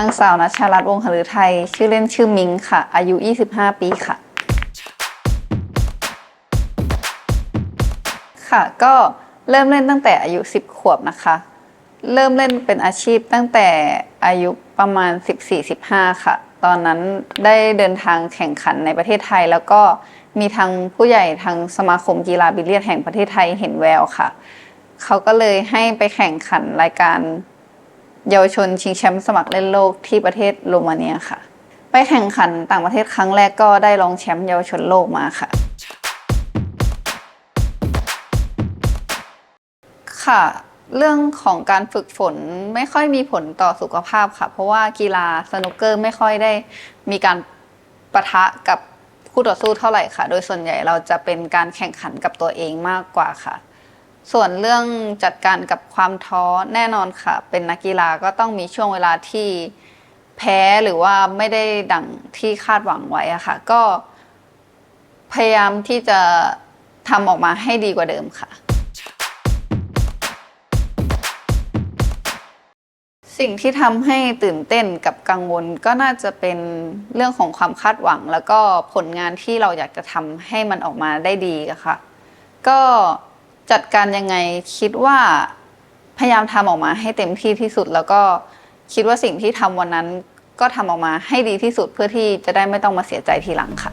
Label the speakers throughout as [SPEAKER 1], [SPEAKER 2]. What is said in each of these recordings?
[SPEAKER 1] างสาวนัชชารัตน์วงศ์หฤทัยชื่อเล่นชื่อมิงค่ะ อายุ 25 ปีค่ะ ค่ะ ก็เริ่มเล่นตั้งแต่อายุ 10 ขวบนะคะ เริ่มเล่นเป็นอาชีพตั้งแต่อายุประมาณ 14-15 ค่ะ ตอนนั้นได้เดินทางแข่งขันในประเทศไทย แล้วก็มีทางผู้ใหญ่ทางสมาคมกีฬาบิลเลียดแห่งประเทศไทยเห็นแววค่ะ เขาก็เลยให้ไปแข่งขันรายการ เยาวชนชิงแชมป์สมัครเล่นโลกที่ประเทศโรมาเนียค่ะ ไปแข่งขันต่างประเทศครั้งแรกก็ได้รองแชมป์เยาวชนโลกมาค่ะ ค่ะ เรื่องของการฝึกฝนไม่ค่อยมีผลต่อสุขภาพค่ะ เพราะว่ากีฬาสนุกเกอร์ไม่ค่อยได้มีการประทะกับคู่ต่อสู้เท่าไหร่ค่ะ โดยส่วนใหญ่เราจะเป็นการแข่งขันกับตัวเองมากกว่าค่ะ ส่วนเรื่องจัดการกับความท้อแน่นอนค่ะ เป็นนักกีฬาก็ต้องมีช่วงเวลาที่แพ้หรือว่าไม่ได้ดังที่คาดหวังไว้อะค่ะ ก็พยายามที่จะทำออกมาให้ดีกว่าเดิมค่ะ สิ่งที่ทำให้ตื่นเต้นกับกังวลก็น่าจะเป็นเรื่องของความคาดหวัง แล้วก็ผลงานที่เราอยากจะทำให้มันออกมาได้ดีอะค่ะ ก็ จัดการยังไงคิดว่าพยายามทำออกมาให้เต็มที่ที่สุด แล้วก็คิดว่าสิ่งที่ทำวันนั้น ก็ทำออกมาให้ดีที่สุดเพื่อที่จะได้ไม่ต้องมาเสียใจทีหลังค่ะ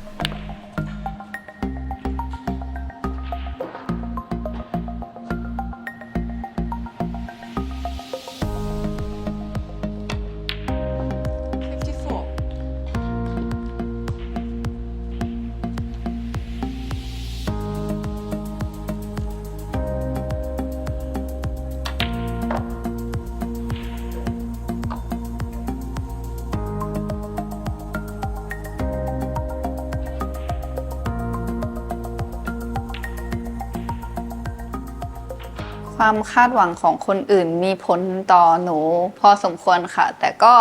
[SPEAKER 1] ความคาดหวังของคนอื่นมีผลต่อหนูพอสมควรค่ะ แต่ก็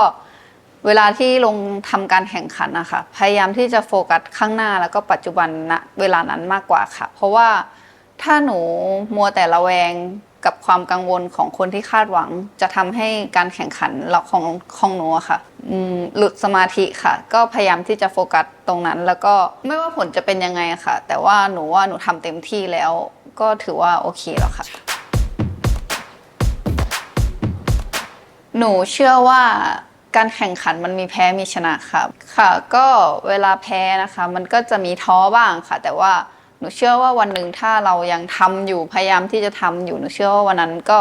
[SPEAKER 1] เวลาที่ลงทำการแข่งขันนะคะพยายามที่จะโฟกัสข้างหน้าแล้วก็ปัจจุบันณเวลานั้นมากกว่าค่ะ เพราะว่าถ้าหนูมัวแต่ระแวงกับความกังวลของคนที่คาดหวัง จะทำให้การแข่งขันเราของของหนูอะค่ะหลุดสมาธิค่ะ ก็พยายามที่จะโฟกัสตรงนั้น แล้วก็ไม่ว่าผลจะเป็นยังไงค่ะ แต่ว่าหนูว่าหนูทำเต็มที่แล้ว ก็ถือว่าโอเคแล้วค่ะ หนูเชื่อว่าการแข่งขันมันมีแพ้มีชนะค่ะค่ะ ก็เวลาแพ้นะคะ มันก็จะมีท้อบ้างค่ะ แต่ว่าหนูเชื่อว่าวันหนึ่งถ้าเรายังทำอยู่พยายามที่จะทำอยู่หนูเชื่อว่าวันนั้นก็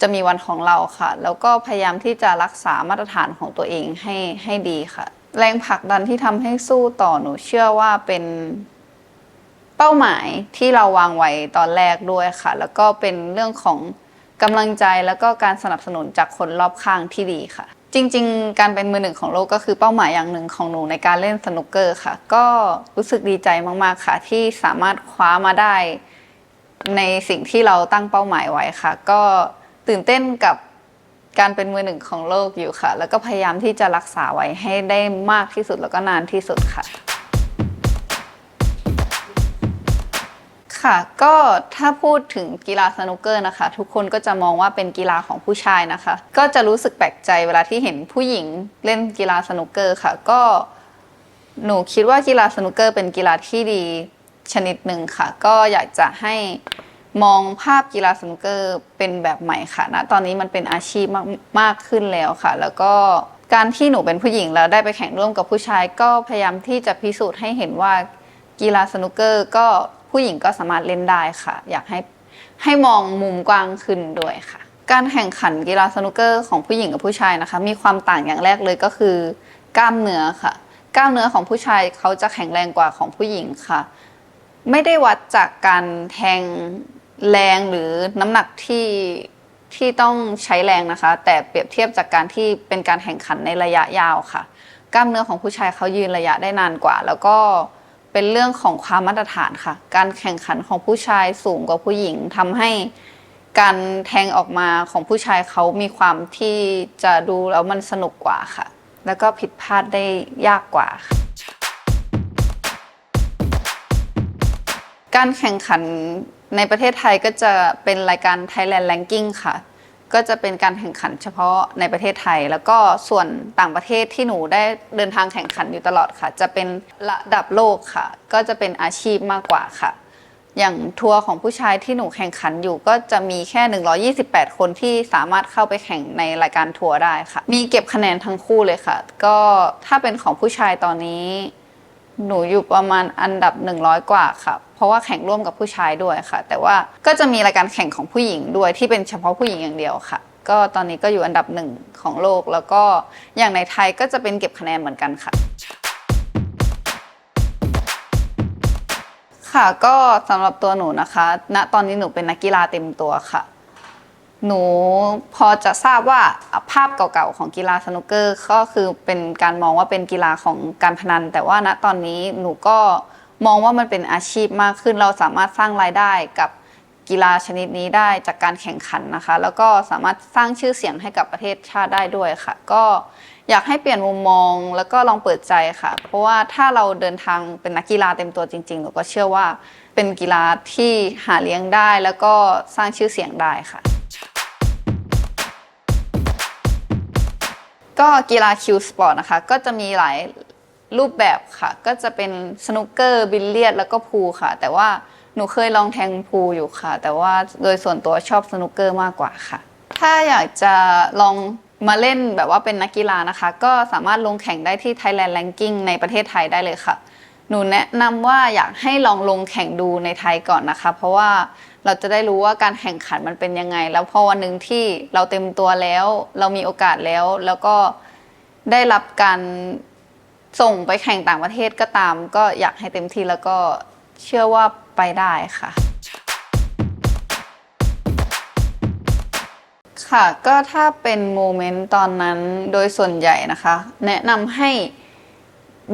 [SPEAKER 1] จะมีวันของเราค่ะ แล้วก็พยายามที่จะรักษามาตรฐานของตัวเองให้ให้ดีค่ะ แรงผลักดันที่ทำให้สู้ต่อหนูเชื่อว่าเป็นเป้าหมายที่เราวางไว้ตอนแรกด้วยค่ะ แล้วก็เป็นเรื่องของ กำลังใจแล้วก็การสนับสนุนจากคนรอบข้างที่ดีค่ะ จริง ๆ การเป็นมือหนึ่งของโลกก็คือเป้าหมายอย่างหนึ่งของหนูในการเล่นสนุกเกอร์ค่ะ ก็รู้สึกดีใจมากๆค่ะ ที่สามารถคว้ามาได้ ในสิ่งที่เราตั้งเป้าหมายไว้ค่ะ ก็ตื่นเต้นกับการเป็นมือหนึ่งของโลกอยู่ค่ะ แล้วก็พยายามที่จะรักษาไว้ให้ได้มากที่สุดแล้วก็นานที่สุดค่ะ ค่ะ ก็ถ้าพูดถึงกีฬาสนุกเกอร์นะคะ ทุกคนก็จะมองว่าเป็นกีฬาของผู้ชายนะคะ ก็จะรู้สึกแปลกใจเวลาที่เห็นผู้หญิงเล่นกีฬาสนุกเกอร์ค่ะ ก็หนูคิดว่ากีฬาสนุกเกอร์เป็นกีฬาที่ดีชนิดหนึ่งค่ะ ก็อยากจะให้มองภาพกีฬาสนุกเกอร์เป็นแบบใหม่ค่ะณตอนนี้มันเป็นอาชีพมากมากขึ้นแล้วค่ะ แล้วก็การที่หนูเป็นผู้หญิงแล้วได้ไปแข่งร่วมกับผู้ชาย ก็พยายามที่จะพิสูจน์ให้เห็นว่ากีฬาสนุกเกอร์ก็ ผู้หญิงก็สามารถเล่นได้ค่ะ อยากให้ให้มองมุมกว้างขึ้นด้วยค่ะ การแข่งขันกีฬาสนุกเกอร์ของผู้หญิงกับผู้ชายนะคะ มีความต่างอย่างแรกเลยก็คือกล้ามเนื้อค่ะ กล้ามเนื้อของผู้ชายเขาจะแข็งแรงกว่าของผู้หญิงค่ะ ไม่ได้วัดจากการแทงแรงหรือน้ำหนักที่ที่ต้องใช้แรงนะคะ แต่เปรียบเทียบจากการที่เป็นการแข่งขันในระยะยาวค่ะ กล้ามเนื้อของผู้ชายเขายืนระยะได้นานกว่า แล้วก็ เป็นเรื่องของความมาตรฐานค่ะ การแข่งขันของผู้ชายสูงกว่าผู้หญิงทำให้การแทงออกมาของผู้ชายเขามีความที่จะดูแล้วมันสนุกกว่าค่ะ แล้วก็ผิดพลาดได้ยากกว่าค่ะการแข่งขันในประเทศไทยก็จะเป็นรายการ Thailand Ranking ค่ะ ก็จะเป็นการแข่งขันเฉพาะในประเทศไทย แล้วก็ส่วนต่างประเทศที่หนูได้เดินทางแข่งขันอยู่ตลอดค่ะ จะเป็นระดับโลกค่ะ ก็จะเป็นอาชีพมากกว่าค่ะ อย่างทัวร์ของผู้ชายที่หนูแข่งขันอยู่ ก็จะมีแค่ 128 คนที่สามารถเข้าไปแข่งในรายการทัวร์ได้ค่ะ มีเก็บคะแนนทั้งคู่เลยค่ะ ก็ถ้าเป็นของผู้ชายตอนนี้ หนูอยู่ประมาณอันดับ 100 กว่าค่ะ เพราะว่าแข่งร่วมกับผู้ชายด้วยค่ะ แต่ว่าก็จะมีรายการแข่งของผู้หญิงด้วยที่เป็นเฉพาะผู้หญิงอย่างเดียวค่ะ ก็ตอนนี้ก็อยู่อันดับหนึ่งของโลก แล้วก็อย่างในไทยก็จะเป็นเก็บคะแนนเหมือนกันค่ะ ค่ะก็สำหรับตัวหนูนะคะ ณตอนนี้หนูเป็นนักกีฬาเต็มตัวค่ะ หนูพอจะทราบว่าภาพเก่าๆของกีฬาสนุกเกอร์ก็คือเป็นการมองว่าเป็นกีฬาของการพนัน แต่ว่าณตอนนี้หนูก็มองว่ามันเป็นอาชีพมากขึ้น เราสามารถสร้างรายได้กับกีฬาชนิดนี้ได้จากการแข่งขันนะคะ แล้วก็สามารถสร้างชื่อเสียงให้กับประเทศชาติได้ด้วยค่ะ ก็อยากให้เปลี่ยนมุมมองแล้วก็ลองเปิดใจค่ะ เพราะว่าถ้าเราเดินทางเป็นนักกีฬาเต็มตัวจริงๆหนูก็เชื่อว่าเป็นกีฬาที่หาเลี้ยงได้ แล้วก็สร้างชื่อเสียงได้ค่ะ ก็กีฬาคิวสปอร์ตนะคะ ก็จะมีหลายรูปแบบค่ะ ก็จะเป็นสนุกเกอร์บิลเลียดแล้วก็พูลค่ะ แต่ว่าหนูเคยลองแทงพูลอยู่ค่ะ แต่ว่าโดยส่วนตัวชอบสนุกเกอร์มากกว่าค่ะ ถ้าอยากจะลองมาเล่นแบบว่าเป็นนักกีฬานะคะ ก็สามารถลงแข่งได้ที่ Thailand Ranking ในประเทศไทยได้เลยค่ะ หนูแนะนำว่าอยากให้ลองลงแข่งดูในไทยก่อนนะคะ เพราะว่า เราจะได้รู้ว่าการแข่งขันมันเป็นยังไง แล้วพอวันหนึ่งที่เราเต็มตัวแล้ว เรามีโอกาสแล้ว แล้วก็ได้รับการส่งไปแข่งต่างประเทศก็ตาม ก็อยากให้เต็มที่แล้วก็เชื่อว่าไปได้ค่ะ ค่ะก็ถ้าเป็นโมเมนต์ตอนนั้นโดยส่วนใหญ่นะคะ แนะนำให้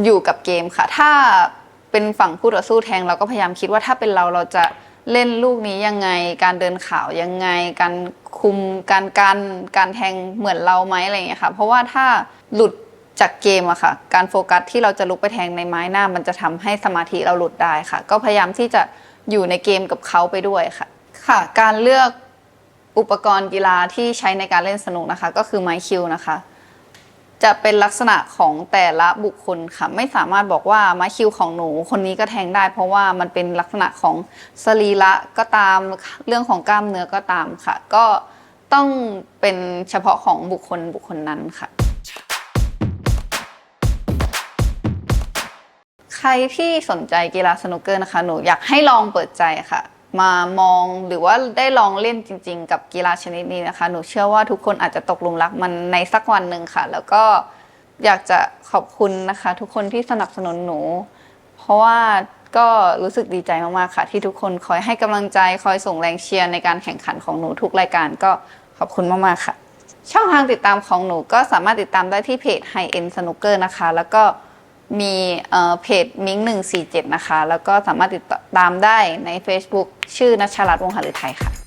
[SPEAKER 1] อยู่กับเกมค่ะ ถ้าเป็นฝั่งผู้ต่อสู้แทงเราก็พยายามคิดว่าถ้าเป็นเราเราจะ เล่นลูกนี้ยังไง การเดินข่าวยังไง การคุมการกันการแทงเหมือนเราไหมอะไรอย่างเงี้ยค่ะ เพราะว่าถ้าหลุดจากเกมอะค่ะ การโฟกัสที่เราจะลุกไปแทงในไม้หน้า มันจะทำให้สมาธิเราหลุดได้ค่ะ ก็พยายามที่จะอยู่ในเกมกับเขาไปด้วยค่ะ ค่ะ การเลือกอุปกรณ์กีฬาที่ใช้ในการเล่นสนุกนะคะ ก็คือไม้คิวนะคะ จะเป็นลักษณะของแต่ละบุคคลค่ะ ไม่สามารถบอกว่าไม้คิวของหนูคนนี้ก็แทงได้ เพราะว่ามันเป็นลักษณะของสรีระก็ตามเรื่องของกล้ามเนื้อก็ตามค่ะ ก็ต้องเป็นเฉพาะของบุคคลบุคคลนั้นค่ะ ใครที่สนใจกีฬาสนุกเกอร์นะคะ หนูอยากให้ลองเปิดใจค่ะ มามองหรือว่าได้ลองเล่นจริง ๆ กับกีฬาชนิดนี้นะคะ หนูเชื่อว่าทุกคนอาจจะตกหลุมรักมันในสักวันหนึ่งค่ะ แล้วก็อยากจะขอบคุณนะคะ ทุกคนที่สนับสนุนหนู เพราะว่าก็รู้สึกดีใจมากๆค่ะ ที่ทุกคนคอยให้กำลังใจคอยส่งแรงเชียร์ในการแข่งขันของหนูทุกรายการก็ขอบคุณมากๆค่ะ ช่องทางติดตามของหนูก็สามารถติดตามได้ที่เพจ High End Snooker นะคะ แล้วก็ มีเพจมิงหนึ่งสี่เจ็ดนะคะ แล้วก็สามารถติดตามได้ใน Facebook ชื่อนัชรัตน์วงหฤทัยค่ะ